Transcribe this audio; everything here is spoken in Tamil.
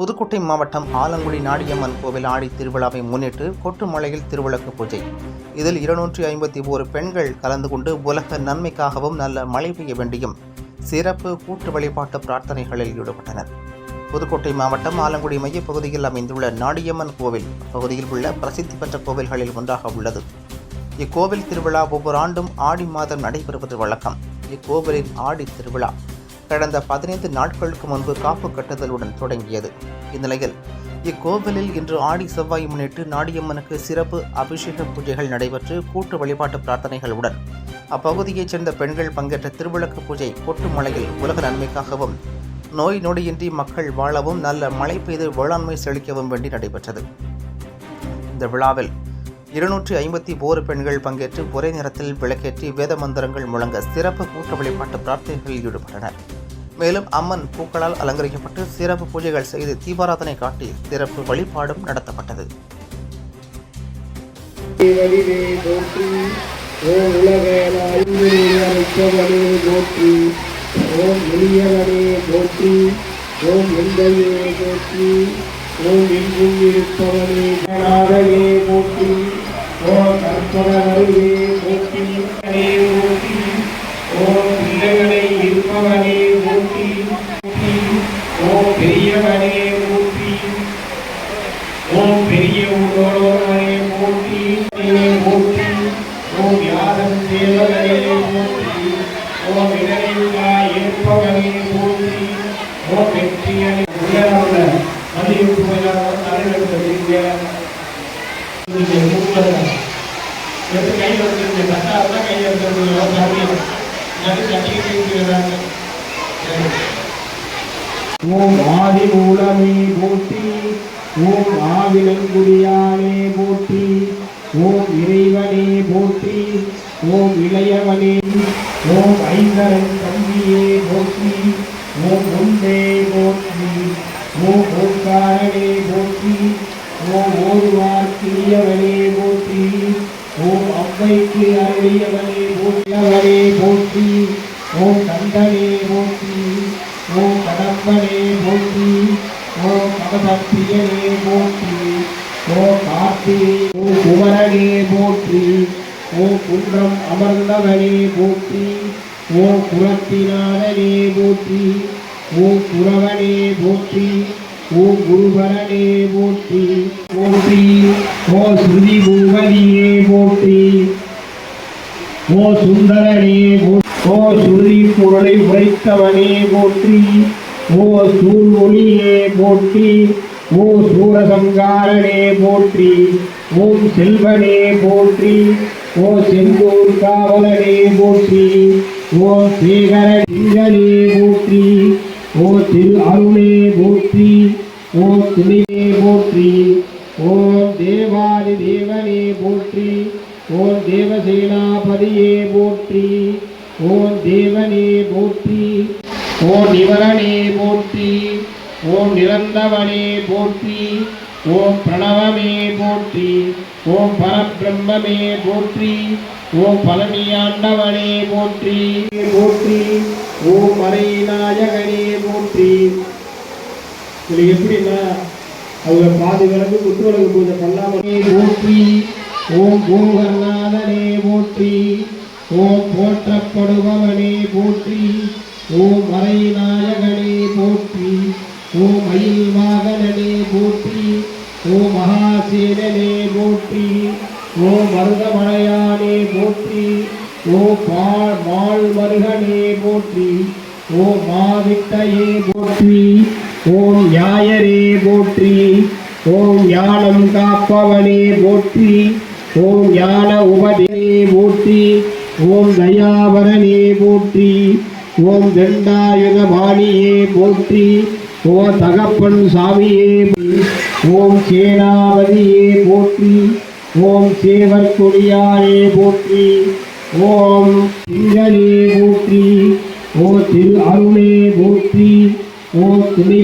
புதுக்கோட்டை மாவட்டம் ஆலங்குடி நாடியம்மன் கோவில் ஆடி திருவிழாவை முன்னிட்டு கொட்டுமலையில் திருவிளக்கு பூஜை. இதில் இருநூற்றி ஐம்பத்தி ஓரு பெண்கள் கலந்து கொண்டு உலக நன்மைக்காகவும் நல்ல மழை பெய்ய வேண்டியும் சிறப்பு கூட்டு வழிபாட்டு பிரார்த்தனைகளில் ஈடுபட்டனர். புதுக்கோட்டை மாவட்டம் ஆலங்குடி மையப்பகுதியில் அமைந்துள்ள நாடியம்மன் கோவில் பகுதியில் உள்ள பிரசித்தி பெற்ற கோவில்களில் ஒன்றாக உள்ளது. இக்கோவில் திருவிழா ஒவ்வொரு ஆண்டும் ஆடி மாதம் நடைபெறுவது வழக்கம். இக்கோவிலின் ஆடி திருவிழா கடந்த பதினைந்து நாட்களுக்கு முன்பு காப்பு கட்டுதலுடன் தொடங்கியது. இந்நிலையில் இக்கோவிலில் இன்று ஆடி செவ்வாய் முன்னிட்டு நாடியம்மனுக்கு சிறப்பு அபிஷேக பூஜைகள் நடைபெற்று கூட்டு வழிபாட்டு பிரார்த்தனைகளுடன் அப்பகுதியைச் சேர்ந்த பெண்கள் பங்கேற்ற திருவிளக்கு பூஜை கொட்டுமலையில் உலக நன்மைக்காகவும் நோய் நொடியின்றி மக்கள் வாழவும் நல்ல மழை பெய்து வேளாண்மை செழிக்கவும் வேண்டி நடைபெற்றது. இந்த விழாவில் இருநூற்றி ஐம்பத்தி ஓரு பெண்கள் பங்கேற்று ஒரே நேரத்தில் விளக்கேற்றி வேத மந்திரங்கள் முழங்க சிறப்பு கூட்ட வழிபாட்டு பிரார்த்தனைகளில் ஈடுபட்டனர். மேலும் அம்மன் பூக்களால் அலங்கரிக்கப்பட்டு சிறப்பு பூஜைகள் செய்து தீபாராதனை காட்டி சிறப்பு வழிபாடும் நடத்தப்பட்டது. ஓம் போற்றி ஓம் எளியவனே போற்றி ஓம் எந்தையே போற்றி ஓம் எங்கும் இருப்பவனே போற்றி ஓம் போற்றி அனே போற்றி ஓம் பிள்ளைகளை இருப்பவனே போற்றி போற்றி. ஓம் பெரியவனே போற்றி. ஓம் பெரிய ஊரோடே போற்றி. நீயே போற்றி. ஓம் யாதம் தேவனே போற்றி. ஓம் இடரில்லா இருப்பவனே போற்றி. ஓம் வெற்றியனை உயர்ந்த மதிப்பு அறிவித்திருக்க எடுத்து கையில் வச்சிருக்க கட்டாதான் கையில் வச்சிருக்கோம் சாமி கட்டிக்கிட்டு ஓம் ஆதி மூலமே போற்றி ஓம் ஆவிலங்குடியானே போற்றி ஓம் இறைவனே போற்றி ஓம் இளையவனே ஓம் ஐந்தரன் தம்பியே போற்றி ஓம் முன்பே போற்றி ஓம் ஓங்காரனே போற்றி ஓம் ஓதுவார் கிளியவனே போற்றி ஓம் அவ்வைக்கு அருளியவனே போற்றியவனே போற்றி ஓம் கண்டனே போற்றி ஓம் கடம்பனே போற்றி. ஓம் கதபத்தியனே போற்றி. ஓம் கார்த்திகை ஓம் குமரனே போற்றி. ஓ குன்றம் அமர்ந்தவனே போற்றி. ஓ குரத்தினாதனே போற்றி. ஓ குரவனே போற்றி. ஓ குருபரனே போற்றி. போற்றி ஓ ஸ்ருதி பூவதியே போற்றி. ஓ சுந்தரனே போ- ஓ சுருதி குரலை உரைத்தவனே போற்றி. ஓ சூழ்மொழியே போற்றி ஓ சூரசங்காரனே போற்றி ஓம் செல்வனே போற்றி ஓ செந்தூர் காவலனே போற்றி ஓ சேகர திங்களே போற்றி ஓ திரு அருளே போற்றி ஓ துணியே போற்றி ஓம் தேவாதி தேவனே போற்றி ஓம் தேவசேனாபதியே போற்றி ஓம் தேவனே போற்றி ஓம் நிவரனே போற்றி ஓம் நிரந்தவனே போற்றி ஓம் பிரணவமே போற்றி ஓம் பரபிரம்மே போற்றி ஓம் பழனியாண்டவனே போற்றி போற்றி ஓம் மறைநாயகனே போற்றி. இதுல எப்படின்னா அவங்க பாதி விளக்கு குத்து விளக்கு பூஜை பண்ணாமலே போற்றி ஓம் பூகநாதனே போற்றி ஓம் போற்றப்படுபவனே போற்றி. ஓம் வரை நாயகனே போற்றி ஓம் மயில் வாகனனே போற்றி ஓம் மகாசேனனே போற்றி ஓம் மருதமழையானே போற்றி ஓ பால் மால் மருகனே போற்றி ஓ மாவிட்டையே போற்றி ஓம் யாயரே போற்றி ஓம் ஞானம் காப்பவனே போற்றி ஓம் ஞான உபதே போற்றி ஓம் தயாவரனே போற்றி ஓம் தண்டாயுதபாணியே போற்றி ஓ தகப்பன் சாமியே ஓம் சேனாவதியே போற்றி ஓம் சேவர் கொடியாரே போற்றி ஓம் திங்களே போற்றி ஓ திரு அருளே போற்றி ஓ துணி